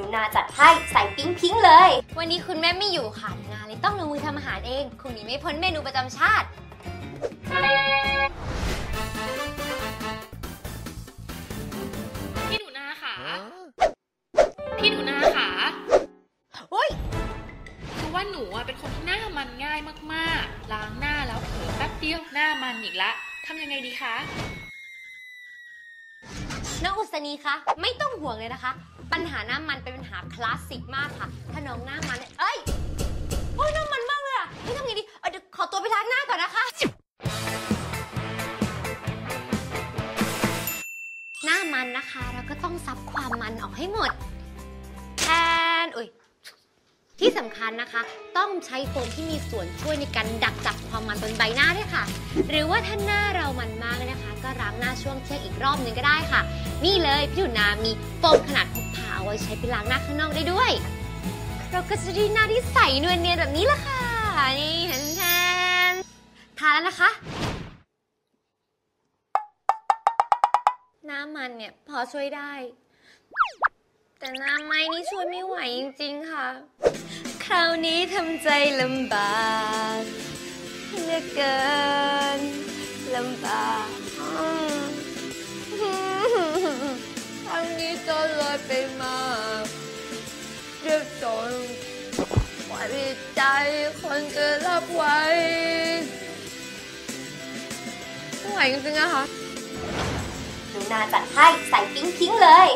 นูนาจัดให้ใส่ปิ๊งพิงเลย วันนี้คุณแม่ไม่อยู่ค่ะหนูนาเลยต้องลงมือทำอาหารเองคงหนีไม่พ้นเมนูประจำชาติ พี่หนูนาค่ะ พี่หนูนาค่ะโอ้ยคือว่าหนูอะเป็นคนที่หน้ามันง่ายมากๆ ล้างหน้าแล้วเผลอแป๊บเดียวหน้ามันอีกละทำยังไงดีคะ น้องอุศนีคะไม่ต้องห่วงเลยนะคะ ปัญหาหน้ามันเป็นปัญหาคลาสสิกมากค่ะ ถ้าน้องหน้ามันเนี่ยเอ้ยโอ้ยหน้ามันมากเลยอะไม่ทำไงดีเออเดี๋ยวขอตัวไปล้างหน้าก่อนนะคะ หน้ามันนะคะเราก็ต้องซับความมันออกให้หมดแทนอุ้ยที่สำคัญนะคะ ต้องใช้โฟมที่มีส่วนช่วยในการดักจับความมันบนใบหน้าด้วยค่ะ หรือว่าถ้าหน้าเรามันมากนะคะ ก็ล้างหน้าช่วงเที่ยงอีกรอบหนึงก็ได้ค่ะ นี่เลยพี่หนูนามีโฟมขนาดพกพาเอาไว้ใช้ไปล้างหน้าข้างนอกได้ด้วย เราก็จะได้หน้าที่ใสนวลเนียนแบบนี้ละค่ะ นี่แทนแทนทาแล้วนะคะ น้ามันเนี่ยพอช่วยได้ แต่น้าไม้นี่ช่วยไม่ไหวจริง ๆ ค่ะ คราวนี้ทำใจลำบากเหลือเกินลำบาก เลยไปมาเรียบจนไว้ใจคนจะรับไว้ไม่ไหวจริงๆอะคะหนูนาจัดให้ใส่ปิ๊งพิงเลย